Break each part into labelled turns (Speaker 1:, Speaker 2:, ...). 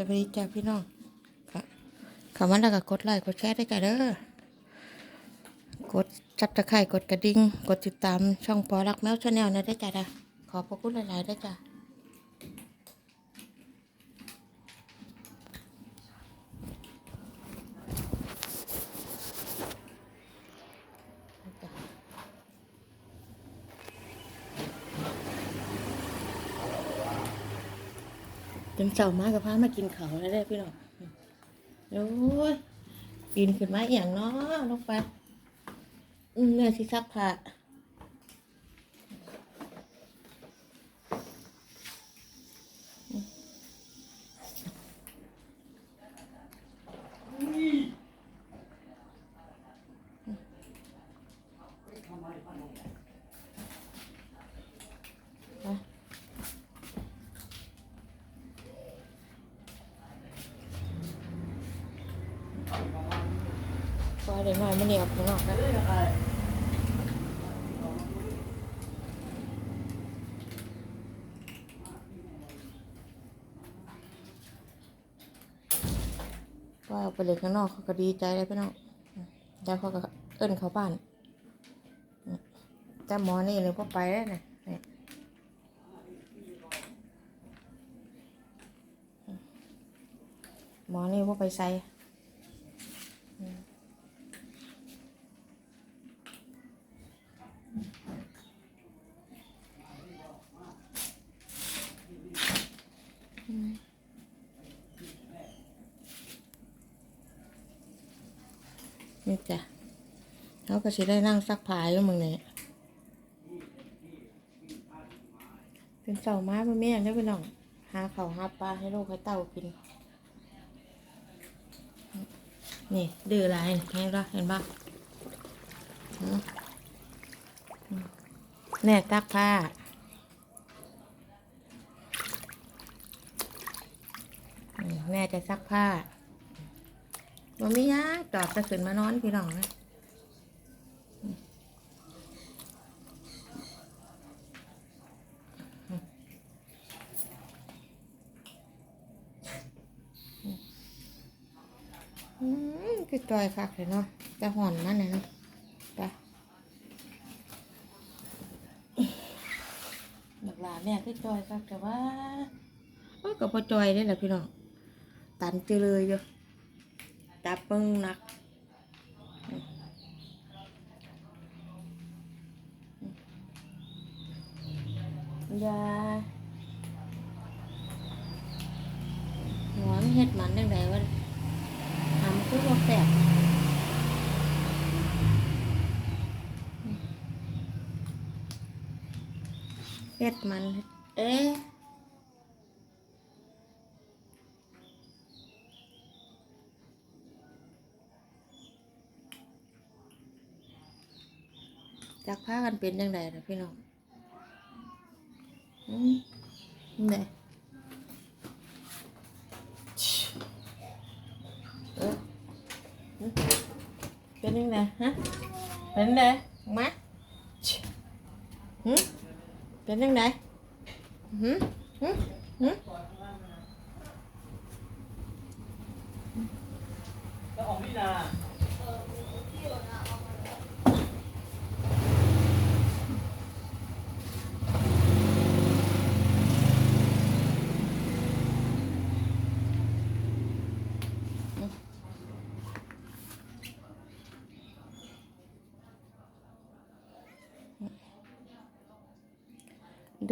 Speaker 1: วัสดีจ้าพี่น้องค่ะคำว่าแล้วก็กดไลค์กดแชร์ได้จ้าเด้อกดจับตะไคร่กดกระดิ่งกดติดตามช่องปอรักแมวชาแนลนะได้จ้าด้ะขอพระคุณหลายๆได้จ้า จนเช้ามากับพามากินเขาแล้วได้พี่น้องโอ้ยปีนขึ้นมาอย่างเนาะลงไปเนื้อสิซักผ้า อยเดี๋ยวหน่อยมันเหนียวข้างนอกนะปล่อยออกไปเลยข้างนอกเขาก็ดีใจเลยพี่น้องแล้วเขาก็เอิ้นเขาบ้านแต่หมอนี่เลยพอไปแล้วนะหมอนี่พอไปใส่ นี่จ้ะเขาก็สิได้นั่งซักผ้าอยู่มึงเนี่ยเป็นเสาไม้เป็นแม่ได้ไปน้องหาเขาหาปลาให้ลูกให้เต่ากิน นี่ดื้อหลายนี่เห็นปะเห็นปะแน่ตักผ้าแม่จะซักผ้า บ่มียังจอดจะขึ้นมานอนพี่น้องนะอืมคือจอยคักเลยเนาะจะห่อนมันนะเนาะไปบักหลาแม่ยคือจอยคักแต่ว่าโอ้ยก็พอจอยได้แหละพี่น้องตันจือเลยอยู่ จับเบิ้งหนักอยาหัวมันเฮ็ดมันจังไดวะทำคือบ่แซ่บเฮ็ดมัน เอ๊ะ จักพากันเป็นยังไงนะพี่น้องอืมนี่เอออืมเป็นยังไงฮะเป็นยังไงมาหืมเป็นยังไงหืมหืมหืม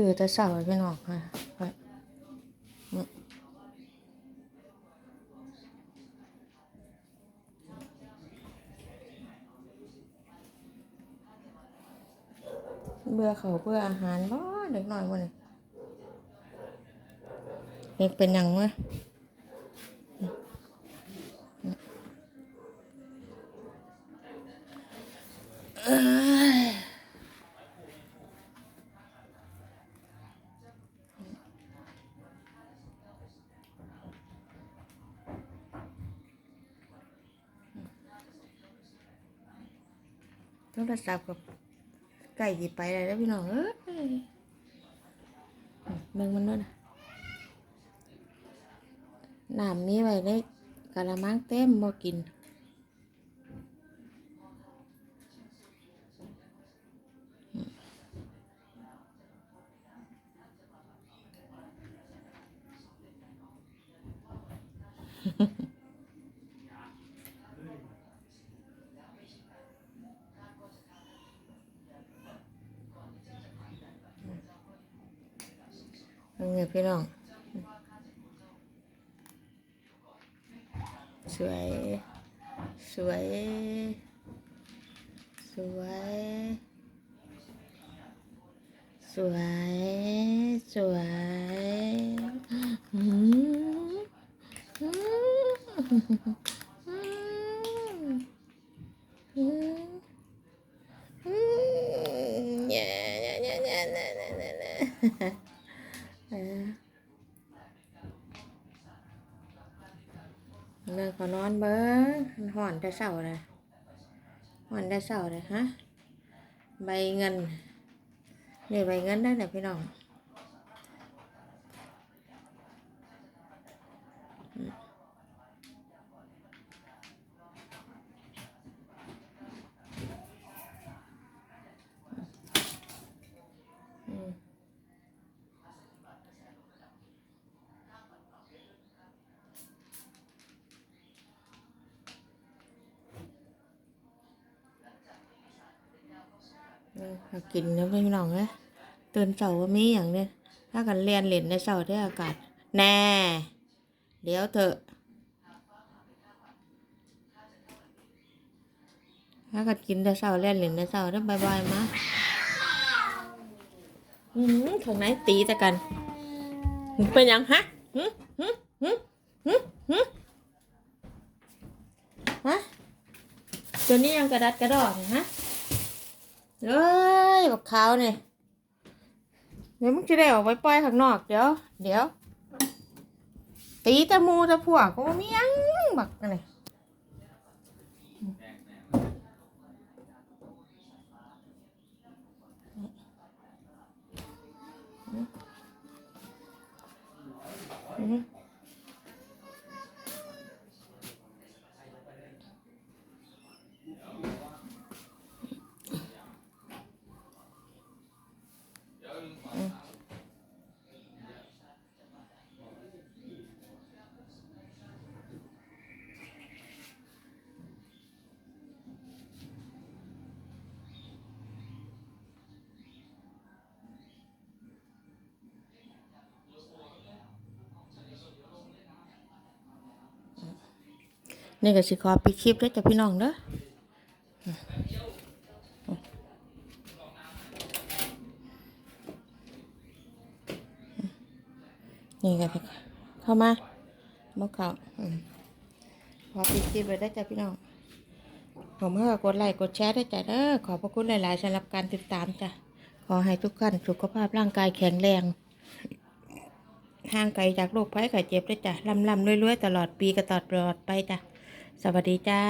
Speaker 1: ดื้อแต่เสาพี่น้องค่ะเบื่อเขาเบื่ออาหารบ่เด็กน้อยวันนี้เด็กเป็นยังวะเอ้ย โทรศัพท์กับไก่หยิไปแล้วพี่น้องเอ้ยเมืองมันด้วยนะน้ำมีไว้ในกะละมังเต็มบ่กินเอา เงี้ยพี่น้อง สวย สวย สวย สวย สวยอืมอืมอืมอืมเนี่ยเนี่ยเนี่ยเนี่ยเนี่ยเนี่ยเนี่ยเออ เลิกขอนอนเบิ้งห่อนแต่เสาเลยห่อนแต่เสาเลยฮะ ใบเงินนี่ใบเงินได้เนี่พี่น้องอืมอืม อืมเอากินแล้วพี่น้องเลยตื่นเช้าว่ามีอย่างเนี้ยถ้ากันเรียนเล่นในเช้าได้อากาศ แน่ เดี๋ยวเถอะถ้ากันกินแต่เช้าเรียนเล่นในเช้าได้บายบายมาอืมข้างในตีแต่กัน เป็นยังฮะหึหึหึหึหึฮะตัวนี้ยังกระดัดกระดอกเนี่ยฮะ เอ้ยบักขาวเนี่ยเดี๋ยวมึงจะได้ออกไปปล่อยข้างนอกเดี๋ยว เดี๋ยว ตีตะมูตะพวกก็มียังบักอ นี่ก็สิขอปิดคลิปแล้วจ้ะพี่น้องเด้อนี่ก็เข้ามามาเขาขอปิดคลิปไว้ได้จ้ะพี่น้องผมก็กดไลค์กดแชร์ด้จ้ะเด้อขอบพระคุณหลาย ๆสำหรับการติดตามจ้ะขอให้ทุกท่านสุขภาพร่างกายแข็งแรงห่างไกลจากโรคภัยไข้เจ็บด้วยจ้ะลำลำรวยๆตลอดปีก็ตลอดไปจ้ะ สวัสดีจ้า